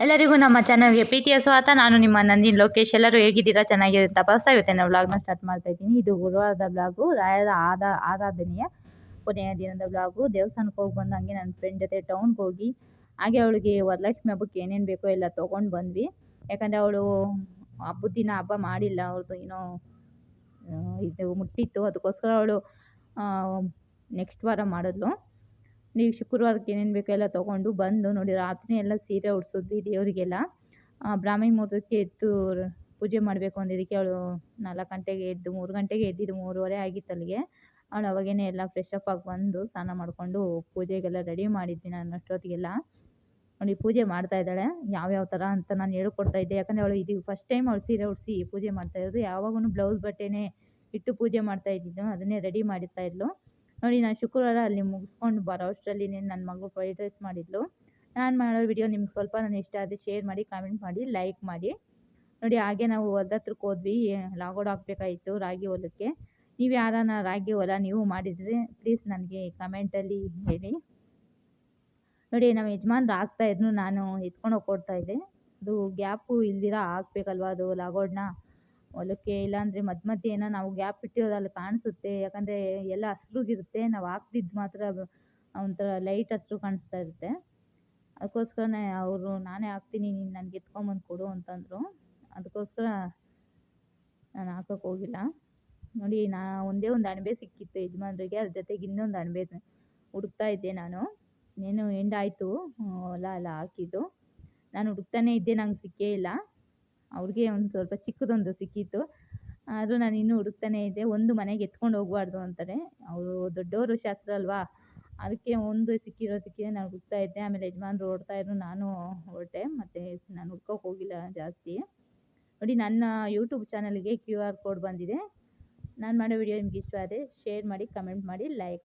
ಎಲ್ಲರಿಗೂ ನಮ್ಮ ಚಾನಲ್ಗೆ ಪ್ರೀತಿಯ ಸ್ವಾಗತ. ನಾನು ನಿಮ್ಮ ನಂದಿನ ಲೋಕೇಶ್. ಎಲ್ಲರೂ ಹೇಗಿದ್ದೀರಾ? ಚೆನ್ನಾಗಿದೆ ತಪಾಸ ನಾವು ವ್ಲಾಗ್ನ ಸ್ಟಾರ್ಟ್ ಮಾಡ್ತಾ ಇದ್ದೀನಿ. ಇದು ಗುರುವಾರದ ಬ್ಲಾಗು ರಾಯರ ಆದ, ಆರಾಧನೆಯ ಕೊನೆಯ ದಿನದ ಬ್ಲಾಗು ದೇವಸ್ಥಾನಕ್ಕೆ ಹೋಗಿ ಬಂದು ಹಂಗೆ ನನ್ನ ಫ್ರೆಂಡ್ ಜೊತೆ ಟೌನ್ಗೆ ಹೋಗಿ, ಹಾಗೆ ಅವಳಿಗೆ ವರಲಕ್ಷ್ಮಿ ಹಬ್ಬಕ್ಕೆ ಏನೇನು ಬೇಕೋ ಎಲ್ಲ ತೊಗೊಂಡು ಬಂದ್ವಿ. ಯಾಕಂದರೆ ಅವಳು ಹಬ್ಬದ ದಿನ ಹಬ್ಬ ಮಾಡಿಲ್ಲ. ಅವ್ರದ್ದು ಏನೋ ಇದು ಮುಟ್ಟಿತ್ತು. ಅದಕ್ಕೋಸ್ಕರ ಅವಳು ನೆಕ್ಸ್ಟ್ ವಾರ ಮಾಡಿದ್ಲು. ನೀವು ಶುಕ್ರವಾರಕ್ಕೆ ಏನೇನು ಬೇಕೋ ಎಲ್ಲ ತೊಗೊಂಡು ಬಂದು ನೋಡಿ, ರಾತ್ರಿ ಎಲ್ಲ ಸೀರೆ ಉಡ್ಸೋದು ದೇವರಿಗೆಲ್ಲ. ಬ್ರಾಹ್ಮಿ ಮುಹೂರ್ತಕ್ಕೆ ಎದ್ದು ಪೂಜೆ ಮಾಡಬೇಕು ಅಂದಿದ್ದಕ್ಕೆ ಅವಳು ನಾಲ್ಕು ಗಂಟೆಗೆ ಎದ್ದು, ಮೂರು ಗಂಟೆಗೆ ಎದ್ದಿದ್ದು ಮೂರುವರೆ ಆಗಿತ್ತು ಅಲ್ಲಿಗೆ. ಅವಳು ಅವಾಗೇನೆ ಎಲ್ಲ ಫ್ರೆಶ್ ಅಪ್ ಆಗಿ ಬಂದು ಸ್ನಾನ ಮಾಡಿಕೊಂಡು ಪೂಜೆಗೆಲ್ಲ ರೆಡಿ ಮಾಡಿದ್ವಿ ನಾನು ಅಷ್ಟೊತ್ತಿಗೆಲ್ಲ. ನೋಡಿ ಪೂಜೆ ಮಾಡ್ತಾ ಇದ್ದಾಳೆ. ಯಾವ್ಯಾವ ಥರ ಅಂತ ನಾನು ಹೇಳ್ಕೊಡ್ತಾ ಇದ್ದೆ. ಯಾಕಂದರೆ ಅವಳು ಇದು ಫಸ್ಟ್ ಟೈಮ್ ಅವಳು ಸೀರೆ ಉಡಿಸಿ ಪೂಜೆ ಮಾಡ್ತಾ ಇರೋದು. ಯಾವಾಗೂ ಬ್ಲೌಸ್ ಬಟ್ಟೆನೇ ಇಟ್ಟು ಪೂಜೆ ಮಾಡ್ತಾ ಇದ್ದಿದ್ದು. ಅದನ್ನೇ ರೆಡಿ ಮಾಡಿರ್ತಾ ಇದ್ಲು. ನೋಡಿ, ನಾನು ಶುಕ್ರವಾರ ಅಲ್ಲಿ ಮುಗಿಸ್ಕೊಂಡು ಬರೋ ಅಷ್ಟರಲ್ಲಿ ನನ್ನ ಮಗಳು ಫ್ರೈಡ್ ರೈಸ್ ಮಾಡಿದ್ಲು. ನಾನು ಮಾಡೋ ವಿಡಿಯೋ ನಿಮ್ಗೆ ಸ್ವಲ್ಪ ನಾನು ಇಷ್ಟ ಆದರೆ ಶೇರ್ ಮಾಡಿ ಕಾಮೆಂಟ್ ಮಾಡಿ ಲೈಕ್ ಮಾಡಿ. ನೋಡಿ, ಹಾಗೆ ನಾವು ಹೊಲದ ಹತ್ರಕ್ಕೆ ಹೋದ್ವಿ. ಲಾಗೋಡ್ ಹಾಕ್ಬೇಕಾಯಿತು ರಾಗಿ ಹೊಲಕ್ಕೆ. ನೀವು ಯಾರಾನ ರಾಗಿ ಹೊಲ ನೀವು ಮಾಡಿದರೆ ಪ್ಲೀಸ್ ನನಗೆ ಕಮೆಂಟಲ್ಲಿ ಹೇಳಿ. ನೋಡಿ, ನಮ್ಮ ಯಜಮಾನ್ರು ಹಾಕ್ತಾ ಇದ್ನು. ನಾನು ಎತ್ಕೊಂಡು ಹೋಗಿ ಕೊಡ್ತಾ ಇದ್ದೆ. ಅದು ಗ್ಯಾಪು ಇಲ್ದಿರ ಹಾಕ್ಬೇಕಲ್ವಾ ಅದು ಲಾಗೋಡ್ನ? ಹೊಲಕ್ಕೆ ಇಲ್ಲಾಂದರೆ ಮಧ್ಯ ಮಧ್ಯೆ ಏನೋ ನಾವು ಗ್ಯಾಪ್ ಇಟ್ಟಿರೋದು ಅಲ್ಲಿ ಕಾಣಿಸುತ್ತೆ. ಯಾಕಂದರೆ ಎಲ್ಲ ಹಸ್ರುಗಿರುತ್ತೆ. ನಾವು ಹಾಕ್ದಿದ್ದು ಮಾತ್ರ ಒಂಥರ ಲೈಟ್ ಹಸ್ರು ಕಾಣಿಸ್ತಾ ಇರುತ್ತೆ. ಅದಕ್ಕೋಸ್ಕರನೇ ಅವರು, ನಾನೇ ಹಾಕ್ತೀನಿ, ನೀನು ನನಗೆ ಎತ್ಕೊಂಬಂದು ಕೊಡು ಅಂತಂದರು. ಅದಕ್ಕೋಸ್ಕರ ನಾನು ಹಾಕೋಕ್ಕೆ ಹೋಗಿಲ್ಲ. ನೋಡಿ, ನಾ ಒಂದೇ ಒಂದು ಅಣಬೆ ಸಿಕ್ಕಿತ್ತು ಯಜಮಾನ್ರಿಗೆ. ಅದ್ರ ಜೊತೆಗೆ ಇನ್ನೊಂದು ಅಣಬೆ ಹುಡುಕ್ತಾ ಇದ್ದೆ ನಾನು. ಇನ್ನೇನು ಎಂಡ್ ಆಯ್ತು. ಹೊಲ ಎಲ್ಲ ಹಾಕಿದ್ದು. ನಾನು ಹುಡುಕ್ತಾನೇ ಇದ್ದೆ, ನಂಗೆ ಸಿಕ್ಕೇ ಇಲ್ಲ. ಅವ್ರಿಗೆ ಒಂದು ಸ್ವಲ್ಪ ಚಿಕ್ಕದೊಂದು ಸಿಕ್ಕಿತ್ತು. ಆದರೂ ನಾನು ಇನ್ನೂ ಹುಡುಕ್ತಾನೇ ಇದ್ದೆ. ಒಂದು ಮನೆಗೆ ಎತ್ಕೊಂಡು ಹೋಗಬಾರ್ದು ಅಂತಾರೆ. ಅವರು ದೊಡ್ಡವರು ಶಾಸ್ತ್ರ ಅಲ್ವಾ? ಅದಕ್ಕೆ ಒಂದು ಸಿಕ್ಕಿರೋದಕ್ಕೆ ನಾನು ಹುಡುಕ್ತಾ ಇದ್ದೆ. ಆಮೇಲೆ ಯಜಮಾನ್ರು ಓಡ್ತಾ ಇದ್ರು. ನಾನು ಹೊರಟೆ. ಮತ್ತು ನಾನು ಹುಡ್ಕೋಕೆ ಹೋಗಿಲ್ಲ ಜಾಸ್ತಿ. ನೋಡಿ, ನನ್ನ ಯೂಟ್ಯೂಬ್ ಚಾನಲ್ಗೆ ಕ್ಯೂ ಆರ್ ಕೋಡ್ ಬಂದಿದೆ. ನಾನು ಮಾಡೋ ವಿಡಿಯೋ ನಿಮ್ಗೆ ಇಷ್ಟ ಆದರೆ ಶೇರ್ ಮಾಡಿ ಕಮೆಂಟ್ ಮಾಡಿ ಲೈಕ್